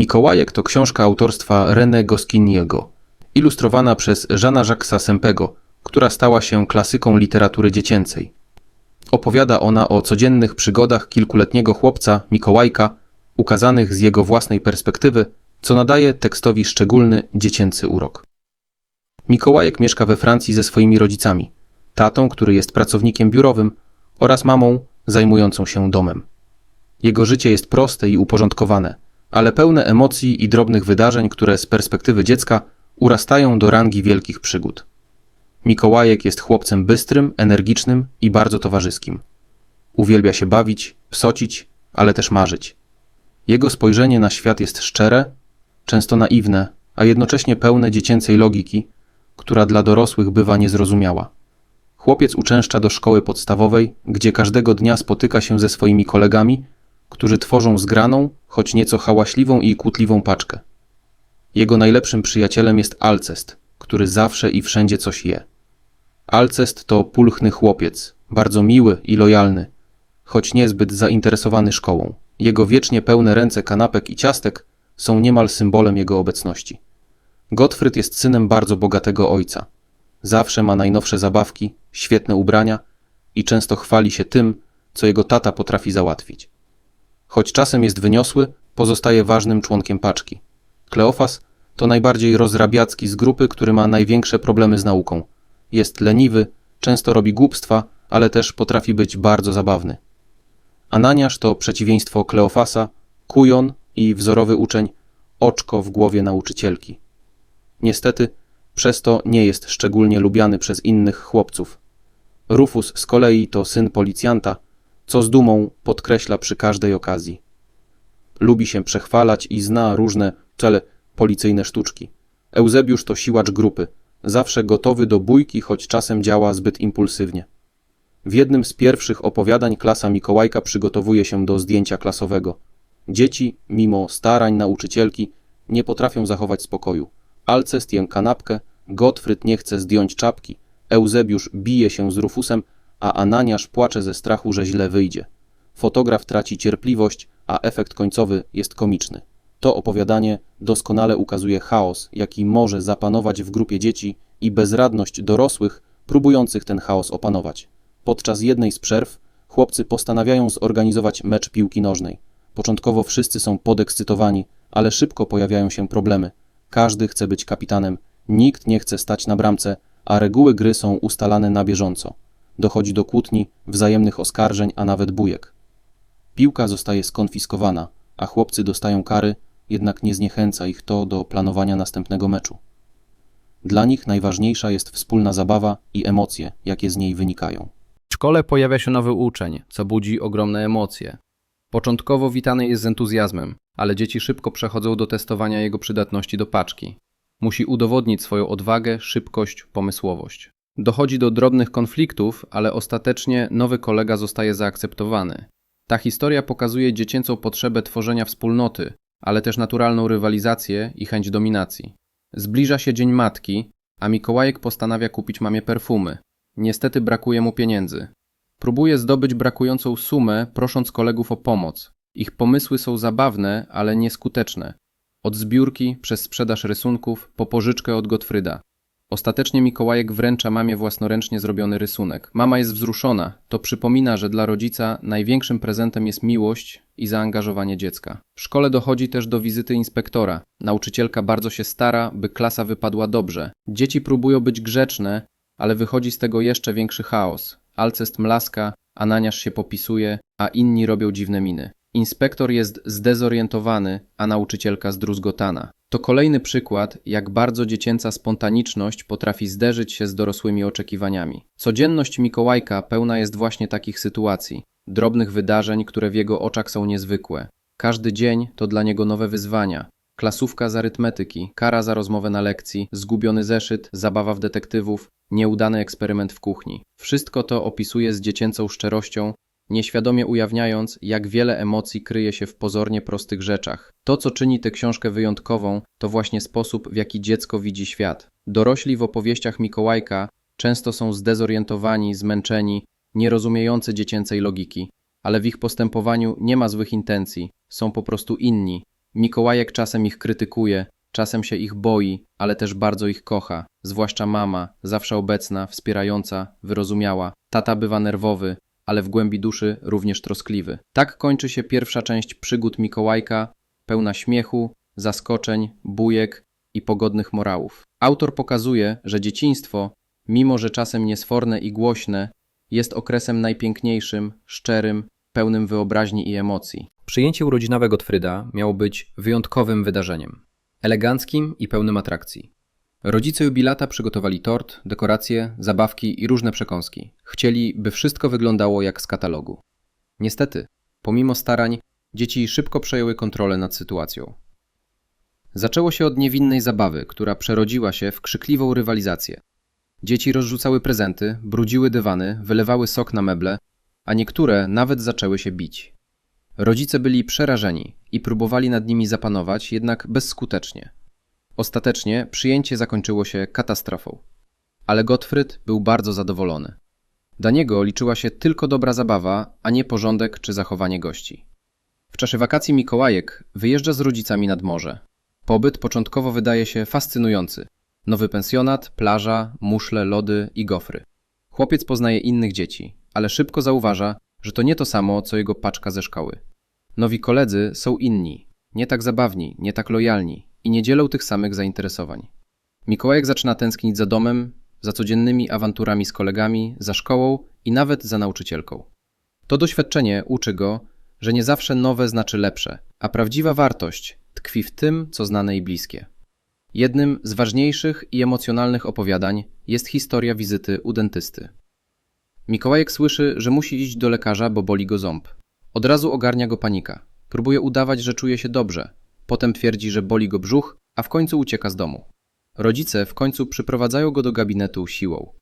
Mikołajek to książka autorstwa René Goscinniego, ilustrowana przez Jeana Jacquesa Sempego, która stała się klasyką literatury dziecięcej. Opowiada ona o codziennych przygodach kilkuletniego chłopca Mikołajka, ukazanych z jego własnej perspektywy, co nadaje tekstowi szczególny dziecięcy urok. Mikołajek mieszka we Francji ze swoimi rodzicami, tatą, który jest pracownikiem biurowym, oraz mamą zajmującą się domem. Jego życie jest proste i uporządkowane, ale pełne emocji i drobnych wydarzeń, które z perspektywy dziecka urastają do rangi wielkich przygód. Mikołajek jest chłopcem bystrym, energicznym i bardzo towarzyskim. Uwielbia się bawić, psocić, ale też marzyć. Jego spojrzenie na świat jest szczere, często naiwne, a jednocześnie pełne dziecięcej logiki, która dla dorosłych bywa niezrozumiała. Chłopiec uczęszcza do szkoły podstawowej, gdzie każdego dnia spotyka się ze swoimi kolegami, którzy tworzą zgraną, choć nieco hałaśliwą i kłótliwą paczkę. Jego najlepszym przyjacielem jest Alcest, który zawsze i wszędzie coś je. Alcest to pulchny chłopiec, bardzo miły i lojalny, choć niezbyt zainteresowany szkołą. Jego wiecznie pełne ręce kanapek i ciastek są niemal symbolem jego obecności. Gottfried jest synem bardzo bogatego ojca. Zawsze ma najnowsze zabawki, świetne ubrania i często chwali się tym, co jego tata potrafi załatwić. Choć czasem jest wyniosły, pozostaje ważnym członkiem paczki. Kleofas to najbardziej rozrabiacki z grupy, który ma największe problemy z nauką. Jest leniwy, często robi głupstwa, ale też potrafi być bardzo zabawny. Ananiasz to przeciwieństwo Kleofasa, kujon i wzorowy uczeń, oczko w głowie nauczycielki. Niestety, przez to nie jest szczególnie lubiany przez innych chłopców. Rufus z kolei to syn policjanta, co z dumą podkreśla przy każdej okazji. Lubi się przechwalać i zna różne cele policyjne sztuczki. Eusebiusz to siłacz grupy, zawsze gotowy do bójki, choć czasem działa zbyt impulsywnie. W jednym z pierwszych opowiadań klasa Mikołajka przygotowuje się do zdjęcia klasowego. Dzieci, mimo starań nauczycielki, nie potrafią zachować spokoju. Alcest jem kanapkę, Gottfried nie chce zdjąć czapki, Eusebiusz bije się z Rufusem, a Ananiasz płacze ze strachu, że źle wyjdzie. Fotograf traci cierpliwość, a efekt końcowy jest komiczny. To opowiadanie doskonale ukazuje chaos, jaki może zapanować w grupie dzieci i bezradność dorosłych próbujących ten chaos opanować. Podczas jednej z przerw chłopcy postanawiają zorganizować mecz piłki nożnej. Początkowo wszyscy są podekscytowani, ale szybko pojawiają się problemy. Każdy chce być kapitanem, nikt nie chce stać na bramce, a reguły gry są ustalane na bieżąco. Dochodzi do kłótni, wzajemnych oskarżeń, a nawet bujek. Piłka zostaje skonfiskowana, a chłopcy dostają kary, jednak nie zniechęca ich to do planowania następnego meczu. Dla nich najważniejsza jest wspólna zabawa i emocje, jakie z niej wynikają. W szkole pojawia się nowy uczeń, co budzi ogromne emocje. Początkowo witany jest z entuzjazmem, ale dzieci szybko przechodzą do testowania jego przydatności do paczki. Musi udowodnić swoją odwagę, szybkość, pomysłowość. Dochodzi do drobnych konfliktów, ale ostatecznie nowy kolega zostaje zaakceptowany. Ta historia pokazuje dziecięcą potrzebę tworzenia wspólnoty, ale też naturalną rywalizację i chęć dominacji. Zbliża się Dzień Matki, a Mikołajek postanawia kupić mamie perfumy. Niestety brakuje mu pieniędzy. Próbuje zdobyć brakującą sumę, prosząc kolegów o pomoc. Ich pomysły są zabawne, ale nieskuteczne. Od zbiórki, przez sprzedaż rysunków, po pożyczkę od Gottfrieda. Ostatecznie Mikołajek wręcza mamie własnoręcznie zrobiony rysunek. Mama jest wzruszona. To przypomina, że dla rodzica największym prezentem jest miłość i zaangażowanie dziecka. W szkole dochodzi też do wizyty inspektora. Nauczycielka bardzo się stara, by klasa wypadła dobrze. Dzieci próbują być grzeczne, ale wychodzi z tego jeszcze większy chaos. Alcest mlaska, Ananiasz się popisuje, a inni robią dziwne miny. Inspektor jest zdezorientowany, a nauczycielka zdruzgotana. To kolejny przykład, jak bardzo dziecięca spontaniczność potrafi zderzyć się z dorosłymi oczekiwaniami. Codzienność Mikołajka pełna jest właśnie takich sytuacji, drobnych wydarzeń, które w jego oczach są niezwykłe. Każdy dzień to dla niego nowe wyzwania. Klasówka z arytmetyki, kara za rozmowę na lekcji, zgubiony zeszyt, zabawa w detektywów, nieudany eksperyment w kuchni. Wszystko to opisuje z dziecięcą szczerością, nieświadomie ujawniając, jak wiele emocji kryje się w pozornie prostych rzeczach. To, co czyni tę książkę wyjątkową, to właśnie sposób, w jaki dziecko widzi świat. Dorośli w opowieściach Mikołajka często są zdezorientowani, zmęczeni, nierozumiejący dziecięcej logiki, ale w ich postępowaniu nie ma złych intencji, są po prostu inni. Mikołajek czasem ich krytykuje, czasem się ich boi, ale też bardzo ich kocha, zwłaszcza mama, zawsze obecna, wspierająca, wyrozumiała. Tata bywa nerwowy, ale w głębi duszy również troskliwy. Tak kończy się pierwsza część przygód Mikołajka, pełna śmiechu, zaskoczeń, bujek i pogodnych morałów. Autor pokazuje, że dzieciństwo, mimo że czasem niesforne i głośne, jest okresem najpiękniejszym, szczerym, pełnym wyobraźni i emocji. Przyjęcie urodzinowe Gottfrieda miało być wyjątkowym wydarzeniem. Eleganckim i pełnym atrakcji. Rodzice jubilata przygotowali tort, dekoracje, zabawki i różne przekąski. Chcieli, by wszystko wyglądało jak z katalogu. Niestety, pomimo starań, dzieci szybko przejęły kontrolę nad sytuacją. Zaczęło się od niewinnej zabawy, która przerodziła się w krzykliwą rywalizację. Dzieci rozrzucały prezenty, brudziły dywany, wylewały sok na meble, a niektóre nawet zaczęły się bić. Rodzice byli przerażeni i próbowali nad nimi zapanować, jednak bezskutecznie. Ostatecznie przyjęcie zakończyło się katastrofą. Ale Gottfried był bardzo zadowolony. Dla niego liczyła się tylko dobra zabawa, a nie porządek czy zachowanie gości. W czasie wakacji Mikołajek wyjeżdża z rodzicami nad morze. Pobyt początkowo wydaje się fascynujący. Nowy pensjonat, plaża, muszle, lody i gofry. Chłopiec poznaje innych dzieci, ale szybko zauważa, że to nie to samo, co jego paczka ze szkoły. Nowi koledzy są inni, nie tak zabawni, nie tak lojalni i nie dzielą tych samych zainteresowań. Mikołajek zaczyna tęsknić za domem, za codziennymi awanturami z kolegami, za szkołą i nawet za nauczycielką. To doświadczenie uczy go, że nie zawsze nowe znaczy lepsze, a prawdziwa wartość tkwi w tym, co znane i bliskie. Jednym z ważniejszych i emocjonalnych opowiadań jest historia wizyty u dentysty. Mikołajek słyszy, że musi iść do lekarza, bo boli go ząb. Od razu ogarnia go panika. Próbuje udawać, że czuje się dobrze. Potem twierdzi, że boli go brzuch, a w końcu ucieka z domu. Rodzice w końcu przyprowadzają go do gabinetu siłą.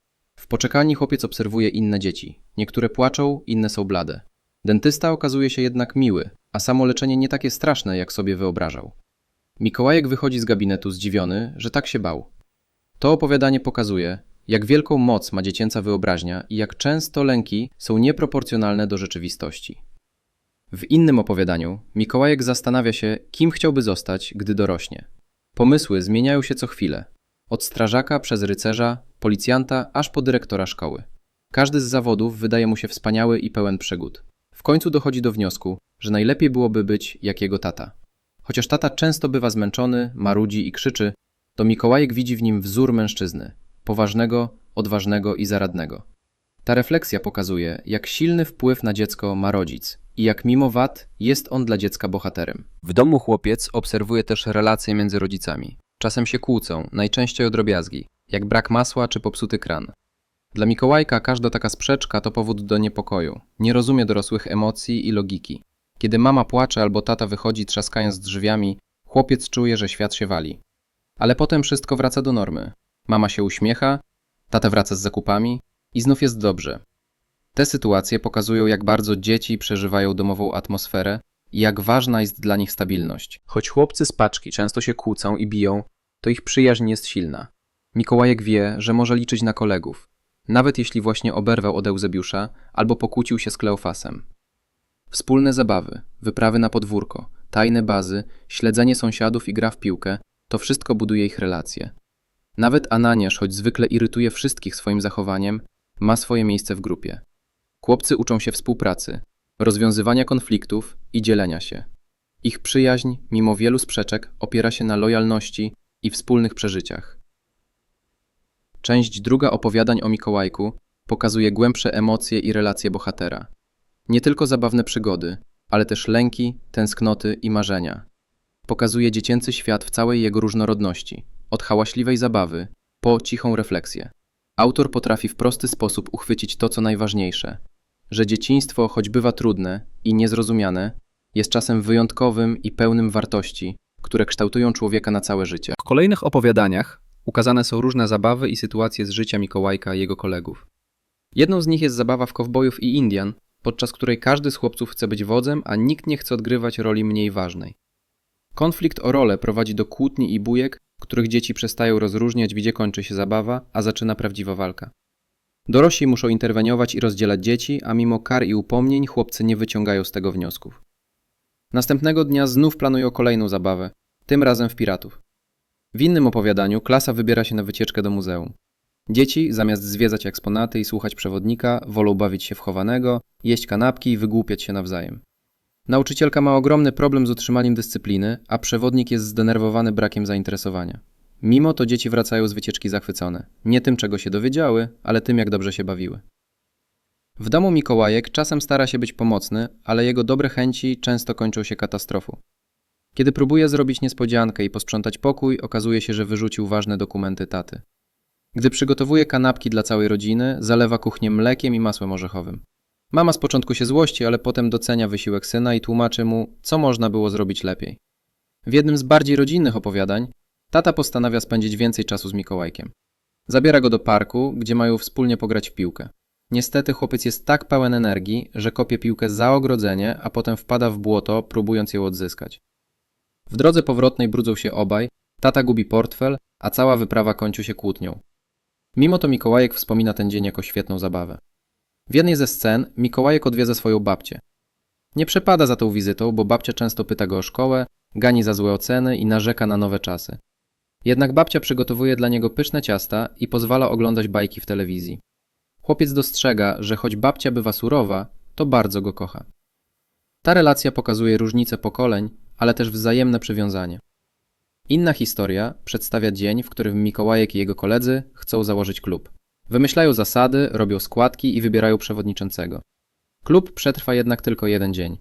W poczekalni chłopiec obserwuje inne dzieci. Niektóre płaczą, inne są blade. Dentysta okazuje się jednak miły, a samo leczenie nie takie straszne, jak sobie wyobrażał. Mikołajek wychodzi z gabinetu zdziwiony, że tak się bał. To opowiadanie pokazuje, jak wielką moc ma dziecięca wyobraźnia i jak często lęki są nieproporcjonalne do rzeczywistości. W innym opowiadaniu Mikołajek zastanawia się, kim chciałby zostać, gdy dorośnie. Pomysły zmieniają się co chwilę. Od strażaka przez rycerza, policjanta, aż po dyrektora szkoły. Każdy z zawodów wydaje mu się wspaniały i pełen przygód. W końcu dochodzi do wniosku, że najlepiej byłoby być jak jego tata. Chociaż tata często bywa zmęczony, marudzi i krzyczy, to Mikołajek widzi w nim wzór mężczyzny poważnego, odważnego i zaradnego. Ta refleksja pokazuje, jak silny wpływ na dziecko ma rodzic i jak mimo wad jest on dla dziecka bohaterem. W domu chłopiec obserwuje też relacje między rodzicami. Czasem się kłócą, najczęściej o drobiazgi, jak brak masła czy popsuty kran. Dla Mikołajka każda taka sprzeczka to powód do niepokoju. Nie rozumie dorosłych emocji i logiki. Kiedy mama płacze albo tata wychodzi trzaskając drzwiami, chłopiec czuje, że świat się wali. Ale potem wszystko wraca do normy. Mama się uśmiecha, tata wraca z zakupami i znów jest dobrze. Te sytuacje pokazują, jak bardzo dzieci przeżywają domową atmosferę i jak ważna jest dla nich stabilność. Choć chłopcy z paczki często się kłócą i biją, to ich przyjaźń jest silna. Mikołajek wie, że może liczyć na kolegów, nawet jeśli właśnie oberwał od Eusebiusza albo pokłócił się z Kleofasem. Wspólne zabawy, wyprawy na podwórko, tajne bazy, śledzenie sąsiadów i gra w piłkę to wszystko buduje ich relacje. Nawet Ananiasz, choć zwykle irytuje wszystkich swoim zachowaniem, ma swoje miejsce w grupie. Chłopcy uczą się współpracy, rozwiązywania konfliktów i dzielenia się. Ich przyjaźń, mimo wielu sprzeczek, opiera się na lojalności i wspólnych przeżyciach. Część druga opowiadań o Mikołajku pokazuje głębsze emocje i relacje bohatera. Nie tylko zabawne przygody, ale też lęki, tęsknoty i marzenia. Pokazuje dziecięcy świat w całej jego różnorodności, od hałaśliwej zabawy po cichą refleksję. Autor potrafi w prosty sposób uchwycić to, co najważniejsze, że dzieciństwo, choć bywa trudne i niezrozumiane, jest czasem wyjątkowym i pełnym wartości, które kształtują człowieka na całe życie. W kolejnych opowiadaniach ukazane są różne zabawy i sytuacje z życia Mikołajka i jego kolegów. Jedną z nich jest zabawa w kowbojów i Indian, podczas której każdy z chłopców chce być wodzem, a nikt nie chce odgrywać roli mniej ważnej. Konflikt o rolę prowadzi do kłótni i bujek, których dzieci przestają rozróżniać, gdzie kończy się zabawa, a zaczyna prawdziwa walka. Dorośli muszą interweniować i rozdzielać dzieci, a mimo kar i upomnień chłopcy nie wyciągają z tego wniosków. Następnego dnia znów planują kolejną zabawę, tym razem w piratów. W innym opowiadaniu klasa wybiera się na wycieczkę do muzeum. Dzieci, zamiast zwiedzać eksponaty i słuchać przewodnika, wolą bawić się w chowanego, jeść kanapki i wygłupiać się nawzajem. Nauczycielka ma ogromny problem z utrzymaniem dyscypliny, a przewodnik jest zdenerwowany brakiem zainteresowania. Mimo to dzieci wracają z wycieczki zachwycone. Nie tym, czego się dowiedziały, ale tym, jak dobrze się bawiły. W domu Mikołajek czasem stara się być pomocny, ale jego dobre chęci często kończą się katastrofą. Kiedy próbuje zrobić niespodziankę i posprzątać pokój, okazuje się, że wyrzucił ważne dokumenty taty. Gdy przygotowuje kanapki dla całej rodziny, zalewa kuchnię mlekiem i masłem orzechowym. Mama z początku się złości, ale potem docenia wysiłek syna i tłumaczy mu, co można było zrobić lepiej. W jednym z bardziej rodzinnych opowiadań, tata postanawia spędzić więcej czasu z Mikołajkiem. Zabiera go do parku, gdzie mają wspólnie pograć w piłkę. Niestety chłopiec jest tak pełen energii, że kopie piłkę za ogrodzenie, a potem wpada w błoto, próbując ją odzyskać. W drodze powrotnej brudzą się obaj, tata gubi portfel, a cała wyprawa kończy się kłótnią. Mimo to Mikołajek wspomina ten dzień jako świetną zabawę. W jednej ze scen Mikołajek odwiedza swoją babcię. Nie przepada za tą wizytą, bo babcia często pyta go o szkołę, gani za złe oceny i narzeka na nowe czasy. Jednak babcia przygotowuje dla niego pyszne ciasta i pozwala oglądać bajki w telewizji. Chłopiec dostrzega, że choć babcia bywa surowa, to bardzo go kocha. Ta relacja pokazuje różnice pokoleń, ale też wzajemne przywiązanie. Inna historia przedstawia dzień, w którym Mikołajek i jego koledzy chcą założyć klub. Wymyślają zasady, robią składki i wybierają przewodniczącego. Klub przetrwa jednak tylko jeden dzień.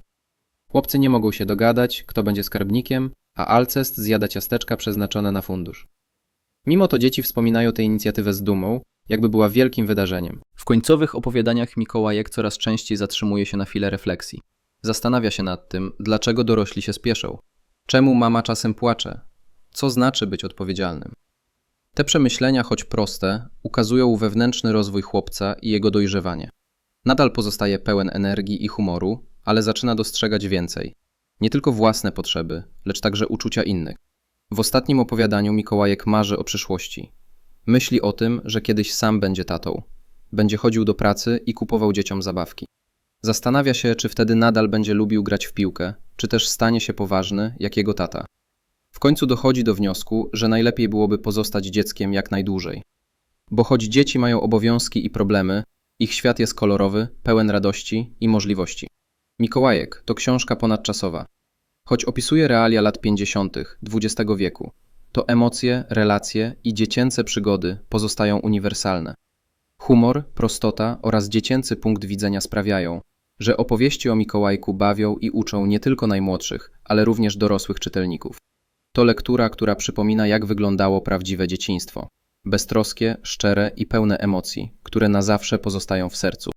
Chłopcy nie mogą się dogadać, kto będzie skarbnikiem, a Alcest zjada ciasteczka przeznaczone na fundusz. Mimo to dzieci wspominają tę inicjatywę z dumą, jakby była wielkim wydarzeniem. W końcowych opowiadaniach Mikołajek coraz częściej zatrzymuje się na chwilę refleksji. Zastanawia się nad tym, dlaczego dorośli się spieszą. Czemu mama czasem płacze? Co znaczy być odpowiedzialnym? Te przemyślenia, choć proste, ukazują wewnętrzny rozwój chłopca i jego dojrzewanie. Nadal pozostaje pełen energii i humoru, ale zaczyna dostrzegać więcej. Nie tylko własne potrzeby, lecz także uczucia innych. W ostatnim opowiadaniu Mikołajek marzy o przyszłości. Myśli o tym, że kiedyś sam będzie tatą. Będzie chodził do pracy i kupował dzieciom zabawki. Zastanawia się, czy wtedy nadal będzie lubił grać w piłkę, czy też stanie się poważny, jak jego tata. W końcu dochodzi do wniosku, że najlepiej byłoby pozostać dzieckiem jak najdłużej. Bo choć dzieci mają obowiązki i problemy, ich świat jest kolorowy, pełen radości i możliwości. Mikołajek to książka ponadczasowa. Choć opisuje realia lat 50. XX wieku, to emocje, relacje i dziecięce przygody pozostają uniwersalne. Humor, prostota oraz dziecięcy punkt widzenia sprawiają, że opowieści o Mikołajku bawią i uczą nie tylko najmłodszych, ale również dorosłych czytelników. To lektura, która przypomina, jak wyglądało prawdziwe dzieciństwo. Beztroskie, szczere i pełne emocji, które na zawsze pozostają w sercu.